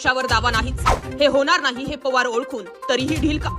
पक्षावर दावा नाहीच. हे होणार नाही हे पवार ओळखून. तरीही ढील का?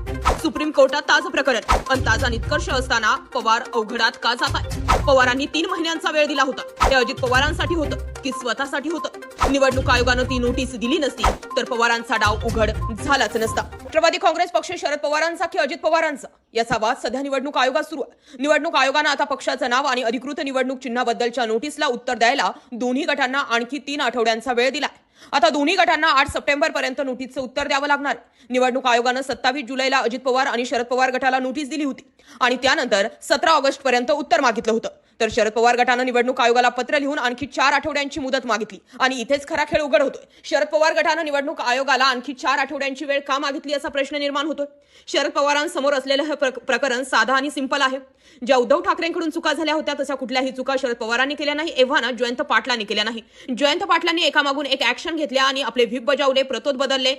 सुप्रीम कोर्टात ताज प्रकरण. पण ताजा निष्कर्ष असताना पवार अवघडात का जात आहे पवारांनी तीन महिन्यांचा वेळ दिला होता. ते अजित पवारांसाठी होतं की स्वतःसाठी होतं? निवडणूक आयोगानं ती नोटीस दिली नसती तर पवारांचा डाव उघड झालाच नसता. राष्ट्रवादी काँग्रेस पक्ष शरद पवारांचा की अजित पवारांचा? याचा वाद सध्या निवडणूक आयोगात सुरू आहे. निवडणूक आयोगानं आता पक्षाचं नाव आणि अधिकृत निवडणूक चिन्हाबद्दलच्या नोटीसला उत्तर द्यायला दोन्ही गटांना आणखी तीन आठवड्यांचा वेळ दिलाय. आता दोन्ही गटांना आठ सप्टेंबर पर्यंत नोटीसचं उत्तर द्यावं लागणार. निवडणूक आयोगानं सत्तावीस जुलैला अजित पवार आणि शरद पवार गटाला नोटीस दिली होती आणि त्यानंतर सतरा ऑगस्ट पर्यंत उत्तर मागितलं होतं. तर शरद पवार गटानं निवडणूक आयोगाला पत्र लिहून आणखी चार आठवड्यांची मुदत मागितली. आणि इथेच खरा खेळ उघड होतोय. शरद पवार गटानं निवडणूक आयोगाला आणखी चार आठवड्यांची वेळ का मागितली असा प्रश्न निर्माण होतोय. शरद पवारांसमोर असलेलं हे प्रकरण साधा आणि सिंपल आहे. ज्या उद्धव ठाकरेंकडून चुका झाल्या होत्या तशा कुठल्याही चुका शरद पवारांनी केल्या नाही एव्हाना जयंत पाटलांनी केल्या नाही. जयंत पाटलांनी एकामागून एक ऍक्शन घेतल्या आणि आपले व्हीप बजावले प्रतोद बदलले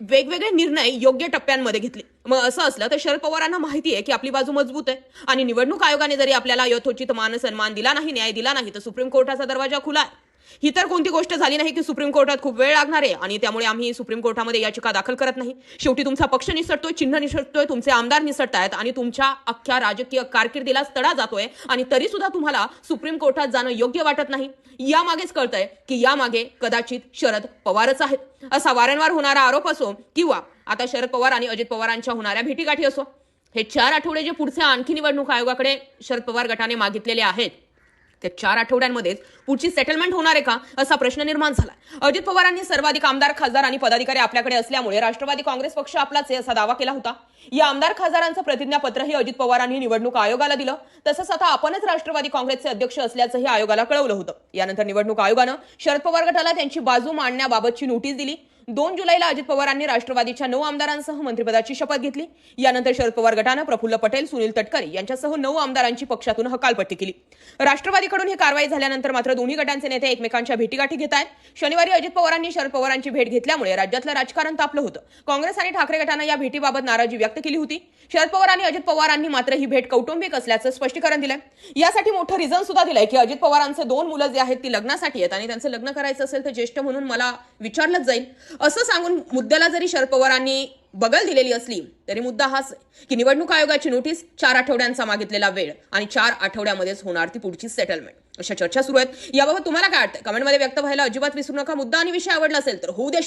वेगवेगळे निर्णय योग्य टप्प्यांमध्ये घेतले. मग असं असलं तर शरद पवारांना माहिती आहे की आपली बाजू मजबूत आहे. आणि निवडणूक आयोगाने जरी आपल्याला यथोचित मान सन्मान दिला नाही न्याय दिला नाही तर सुप्रीम कोर्टाचा दरवाजा खुला आहे. ही तर कोणती गोष्ट झाली नाही की सुप्रीम कोर्टात खूप वेळ लागणार आहे आणि त्यामुळे आम्ही सुप्रीम कोर्टामध्ये याचिका दाखल करत नाही. शेवटी तुमचा पक्ष निसटतोय चिन्ह निसटतोय तुमचे आमदार निसटत आहेत आणि तुमच्या अख्ख्या राजकीय कारकिर्दीला तडा जातोय आणि तरी सुद्धा तुम्हाला सुप्रीम कोर्टात जाणं योग्य वाटत नाही. यामागेच कळतंय की यामागे कदाचित शरद पवारच आहेत. असा वारंवार होणारा आरोप असो किंवा आता शरद पवार आणि अजित पवारांच्या होणाऱ्या भेटीगाठी असो. हे चार आठवडे जे पुढचे आणखी निवडणूक आयोगाकडे शरद पवार गटाने मागितलेले आहेत. त्या चार आठवड्यांमध्येच पुढची सेटलमेंट होणार आहे का असा प्रश्न निर्माण झाला. अजित पवारांनी सर्वाधिक आमदार खासदार आणि पदाधिकारी आपल्याकडे असल्यामुळे राष्ट्रवादी काँग्रेस पक्ष आपलाच आहे असा दावा केला होता. या आमदार खासदारांचं प्रतिज्ञापत्रही अजित पवारांनी निवडणूक आयोगाला दिलं. तसंच आता आपणच राष्ट्रवादी काँग्रेसचे अध्यक्ष असल्याचंही आयोगाला कळवलं होतं. यानंतर निवडणूक आयोगानं शरद पवार गटाला त्यांची बाजू मांडण्याबाबतची नोटीस दिली. दोन जुलैला अजित पवारांनी राष्ट्रवादीच्या नऊ आमदारांसह मंत्रिपदाची शपथ घेतली. यानंतर शरद पवार गटानं प्रफुल्ल पटेल सुनील तटकरे यांच्यासह नऊ आमदारांची पक्षातून हकालपट्टी केली. राष्ट्रवादीकडून ही कारवाई झाल्यानंतर मात्र दोन्ही गटांचे नेते एकमेकांच्या भेटीगाठी घेत आहेत. शनिवारी अजित पवारांनी शरद पवारांची भेट घेतल्यामुळे राज्यातलं राजकारण तापलं होतं. काँग्रेस आणि ठाकरे गटानं या भेटीबाबत नाराजी व्यक्त केली होती. शरद पवार आणि अजित पवारांनी मात्र ही भेट कौटुंबिक असल्याचं स्पष्टीकरण दिलंय. यासाठी मोठं रिझन सुद्धा दिलंय की अजित पवारांचे दोन मुलं जे आहेत ती लग्नासाठी आहेत आणि त्यांचं लग्न करायचं असेल तर ज्येष्ठ म्हणून मला विचारलंच जाईल. असं सांगून मुद्द्याला जरी शरद पवारांनी बगल दिलेली असली तरी मुद्दा हाच की निवडणूक आयोगाची नोटीस चार आठवड्यांचा मागितलेला वेळ आणि चार आठवड्यामध्येच होणार ती पुढची सेटलमेंट अशा चर्चा सुरू आहेत. याबाबत तुम्हाला काय वाटतं कमेंटमध्ये व्यक्त व्हायला अजिबात विसरू नका. मुद्दा आणि विषय आवडला असेल तर होऊ दे